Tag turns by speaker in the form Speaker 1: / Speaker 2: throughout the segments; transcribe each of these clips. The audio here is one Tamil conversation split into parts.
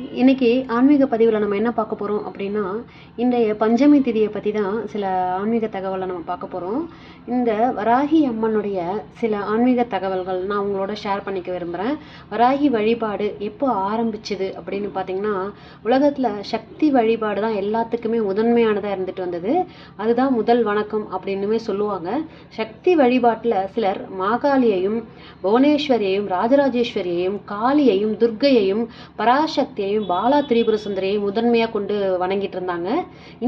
Speaker 1: இன்றைக்கி ஆன்மீக பதிவில் நம்ம என்ன பார்க்க போகிறோம் அப்படின்னா இன்றைய பஞ்சமி திதியை பற்றி தான் சில ஆன்மீக தகவலை நம்ம பார்க்க போகிறோம் இந்த வராகி அம்மனுடைய சில ஆன்மீக தகவல்கள் நான் உங்களோட ஷேர் பண்ணிக்க விரும்புகிறேன் வராகி வழிபாடு எப்போ ஆரம்பிச்சுது அப்படின்னு பார்த்தீங்கன்னா உலகத்தில் சக்தி வழிபாடு தான் எல்லாத்துக்குமே முதன்மையானதாக இருந்துட்டு வந்தது. அதுதான் முதல் வணக்கம் அப்படின்னுமே சொல்லுவாங்க. சக்தி வழிபாட்டில் சிலர் மாகாளியையும் புவனேஸ்வரியையும் ராஜராஜேஸ்வரியையும் காளியையும் துர்க்கையையும் பராசக்தியையும் பாலா திரிபுர சுந்தரியையும் முதன்மையாக கொண்டு வணங்கிட்டு இருந்தாங்க.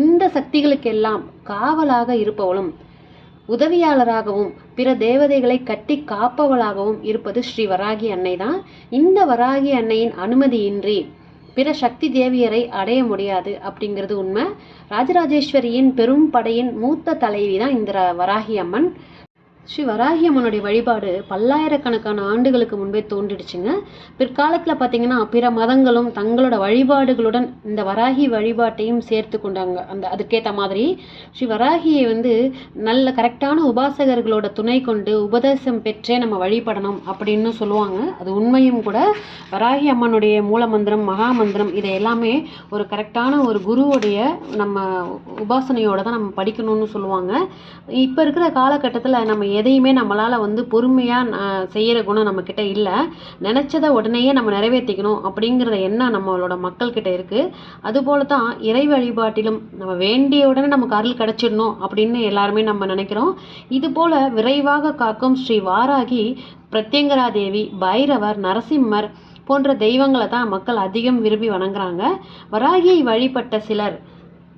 Speaker 1: இந்த சக்திகளுக்கெல்லாம் காவலாக இருப்பவளும் உதவியாளராகவும் பிற தேவதைகளை கட்டி காப்பவளாகவும் இருப்பது ஸ்ரீ வராகி அன்னை தான். இந்த வராகி அன்னையின் அனுமதியின்றி பிற சக்தி தேவியரை அடைய முடியாது அப்படிங்கிறது உண்மை. ராஜராஜேஸ்வரியின் பெரும் படையின் மூத்த தலைவி தான் இந்த வராகி அம்மன். ஸ்ரீ வராகி அம்மனுடைய வழிபாடு பல்லாயிரக்கணக்கான ஆண்டுகளுக்கு முன்பே தோன்றிடுச்சுங்க. பிற்காலத்தில் பார்த்தீங்கன்னா பிற மதங்களும் தங்களோட வழிபாடுகளுடன் இந்த வராகி வழிபாட்டையும் சேர்த்து கொண்டாங்க. அந்த அதுக்கேற்ற மாதிரி ஸ்ரீ வராகியை வந்து நல்ல கரெக்டான உபாசகர்களோட துணை கொண்டு உபதேசம் பெற்றே நம்ம வழிபடணும் அப்படின்னு சொல்லுவாங்க. அது உண்மையும் கூட வராகி அம்மனுடைய மூலமந்திரம் மகாமந்திரம் இதை எல்லாமே ஒரு கரெக்டான ஒரு குருவுடைய நம்ம உபாசனையோட தான் நம்ம படிக்கணும்னு சொல்லுவாங்க. இப்போ இருக்கிற காலகட்டத்தில் நம்ம எதையுமே நம்மளால் வந்து பொறுமையாக செய்கிற குணம் நம்மக்கிட்ட இல்லை. நினச்சதை உடனேயே நம்ம நிறைவேற்றிக்கணும் அப்படிங்கிற எண்ணம் நம்மளோட மக்கள்கிட்ட இருக்குது அதுபோல தான் இறை வழிபாட்டிலும் நம்ம வேண்டிய உடனே நமக்கு அருள் கிடச்சிடணும் அப்படின்னு எல்லாருமே நம்ம நினைக்கிறோம். இதுபோல் விரைவாக காக்கும் ஸ்ரீ வாராகி பிரத்யங்கரா தேவி பைரவர் நரசிம்மர் போன்ற தெய்வங்களை தான் மக்கள் அதிகம் விரும்பி வணங்குறாங்க. வராகியை வழிபட்ட சிலர்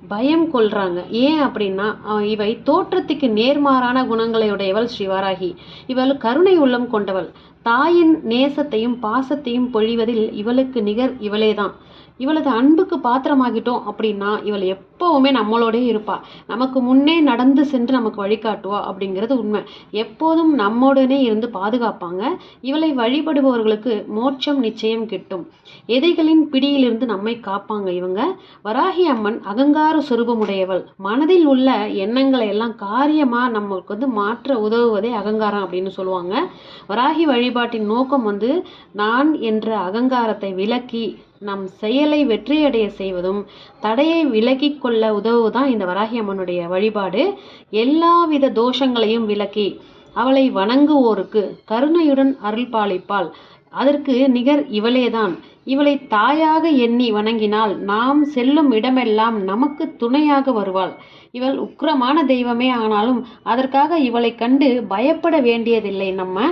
Speaker 1: பயம் கொள்றாங்க. ஏன் அப்படின்னா இவை தோற்றத்துக்கு நேர்மாறான குணங்களை உடையவள் ஸ்ரீவாராகி. இவள் கருணை உள்ளம் கொண்டவள். தாயின் நேசத்தையும் பாசத்தையும் பொழிவதில் இவளுக்கு நிகர் இவளேதான். இவளது அன்புக்கு பாத்திரமாகிட்டோம் அப்படின்னா இவள் எப்போவுமே நம்மளோடே இருப்பா. நமக்கு முன்னே நடந்து சென்று நமக்கு வழிகாட்டுவா அப்படிங்கிறது உண்மை. எப்போதும் நம்மோடனே இருந்து பாதுகாப்பாங்க. இவளை வழிபடுபவர்களுக்கு மோட்சம் நிச்சயம் கிட்டும். எதைகளின் பிடியிலிருந்து நம்மை காப்பாங்க இவங்க. வராகி அம்மன் அகங்கார சுரூபமுடையவள். மனதில் உள்ள எண்ணங்களை எல்லாம் காரியமாக நம்மளுக்கு வந்து மாற்ற உதவுவதே அகங்காரம் அப்படின்னு சொல்லுவாங்க. வராகி வழிபாட்டின் நோக்கம் வந்து நான் என்ற அகங்காரத்தை விலக்கி நம் செயலை வெற்றியடைய செய்வதும் தடையை விலக்கி கொள்ள உதவுதான் இந்த வராகி அம்மனுடைய வழிபாடு. எல்லாவித தோஷங்களையும் விலக்கி அவளை வணங்குவோருக்கு கருணையுடன் அருள் பாலிப்பாள். அதற்கு நிகர் இவளேதான். இவளை தாயாக எண்ணி வணங்கினால் நாம் செல்லும் இடமெல்லாம் நமக்கு துணையாக வருவாள். இவள் உக்கிரமான தெய்வமே ஆனாலும் அதற்காக இவளை கண்டு பயப்பட வேண்டியதில்லை நம்ம.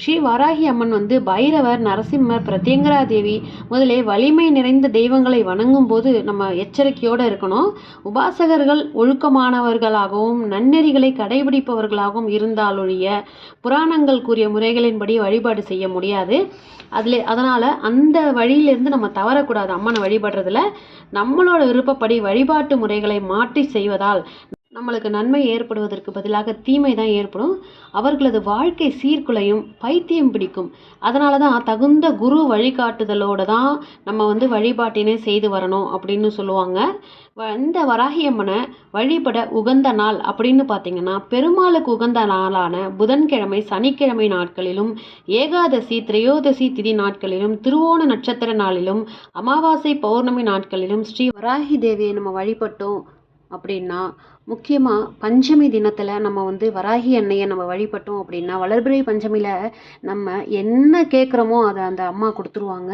Speaker 1: ஸ்ரீ வாராகி அம்மன் வந்து பைரவர் நரசிம்மர் பிரத்யங்கரா தேவி முதலே வலிமை நிறைந்த தெய்வங்களை வணங்கும் போது நம்ம எச்சரிக்கையோடு இருக்கணும். உபாசகர்கள் ஒழுக்கமானவர்களாகவும் நன்னெறிகளை கடைபிடிப்பவர்களாகவும் இருந்தாலொழிய புராணங்கள் கூறிய முறைகளின்படி வழிபாடு செய்ய முடியாது. அதில் அதனால் அந்த வழியிலேருந்து நம்ம தவறக்கூடாது. அம்மனை வழிபடுறதுல நம்மளோட விருப்பப்படி வழிபாட்டு முறைகளை மாற்றி செய்வதால் நம்மளுக்கு நன்மை ஏற்படுவதற்கு பதிலாக தீமை தான் ஏற்படும். அவர்களது வாழ்க்கை சீர்குலையும் பைத்தியம் பிடிக்கும். அதனால தான் தகுந்த குரு வழிகாட்டுதலோடு தான் நம்ம வந்து வழிபாட்டினே செய்து வரணும் அப்படின்னு சொல்லுவாங்க. வ- இந்த வராகியம்மனை வழிபட உகந்த நாள் அப்படின்னு பார்த்தீங்கன்னா பெருமாளுக்கு உகந்த நாளான புதன்கிழமை சனிக்கிழமை நாட்களிலும் ஏகாதசி திரையோதசி திதி நாட்களிலும் திருவோண நட்சத்திர நாளிலும் அமாவாசை பௌர்ணமி நாட்களிலும் ஸ்ரீ வராகி தேவியை நம்ம வழிபட்டோம் அப்படின்னா முக்கியமாக பஞ்சமி தினத்தில் நம்ம வந்து வராகி அன்னையை நம்ம வழிபட்டோம் அப்படின்னா வளர்பிறை பஞ்சமியில் நம்ம என்ன கேட்குறோமோ அதை அந்த அம்மா கொடுத்துருவாங்க.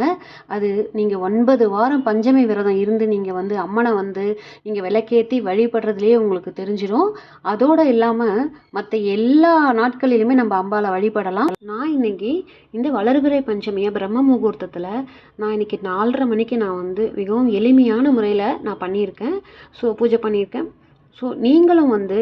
Speaker 1: அது நீங்கள் ஒன்பது வாரம் பஞ்சமி விரதம் இருந்து நீங்கள் வந்து அம்மனை வந்து நீங்கள் விளக்கேற்றி வழிபடுறதுலேயே உங்களுக்கு தெரிஞ்சிடும் அதோடு இல்லாமல் மற்ற எல்லா நாட்களிலுமே நம்ம அம்பாவை வழிபடலாம். நான் இன்னைக்கு இந்த வளர்பிறை பஞ்சமியை பிரம்ம முகூர்த்தத்தில் நான் இன்னைக்கு நாலரை மணிக்கு நான் வந்து மிகவும் எளிமையான முறையில் நான் பண்ணியிருக்கேன். ஸோ பூஜை பண்ணியிருக்கேன். ஸோ நீங்களும் வந்து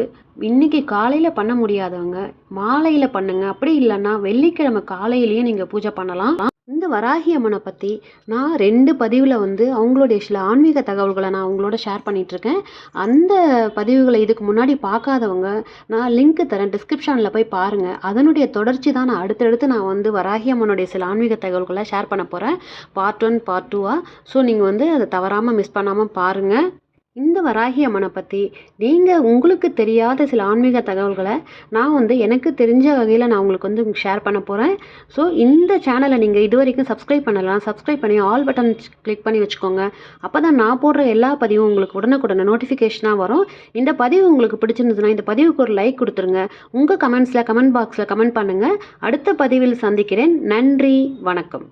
Speaker 1: இன்னைக்கு காலையில் பண்ண முடியாதவங்க மாலையில் பண்ணுங்க. அப்படி இல்லைன்னா வெள்ளிக்கிழமை காலையிலேயே நீங்கள் பூஜை பண்ணலாம். இந்த வராகி அம்மனை பற்றி நான் ரெண்டு பதிவில் வந்து அவங்களுடைய சில ஆன்மீக தகவல்களை நான் அவங்களோட ஷேர் பண்ணிகிட்ருக்கேன் அந்த பதிவுகளை இதுக்கு முன்னாடி பார்க்காதவங்க நான் லிங்க் தரேன். டிஸ்கிரிப்ஷனில் போய் பாருங்கள் அதனுடைய தொடர்ச்சி தான் நான் அடுத்தடுத்து நான் வந்து வராகி அம்மனுடைய சில ஆன்மீக தகவல்களை ஷேர் பண்ண போகிறேன் பார்ட் ஒன் பார்ட் டூவாக ஸோ நீங்கள் வந்து அதை தவறாமல் மிஸ் பண்ணாமல் பாருங்கள் இந்த வராகி அம்மனை பற்றி நீங்கள் உங்களுக்கு தெரியாத சில ஆன்மீக தகவல்களை நான் வந்து எனக்கு தெரிஞ்ச வகையில் நான் உங்களுக்கு வந்து ஷேர் பண்ண போகிறேன் ஸோ இந்த சேனலை நீங்கள் இது வரைக்கும் சப்ஸ்கிரைப் பண்ணலாம் சப்ஸ்கிரைப் பண்ணி ஆல் பட்டன் கிளிக் பண்ணி வச்சுக்கோங்க. அப்போ தான் நான் போடுற எல்லா பதிவும் உங்களுக்கு உடனுக்குடனே நோட்டிஃபிகேஷனாக வரும். இந்த பதிவு உங்களுக்கு பிடிச்சிருந்ததுன்னா இந்த பதிவுக்கு ஒரு லைக் கொடுத்துருங்க. உங்கள் கமெண்ட்ஸில் கமெண்ட் பாக்ஸில் கமெண்ட் பண்ணுங்கள் அடுத்த பதிவில் சந்திக்கிறேன். நன்றி. வணக்கம்.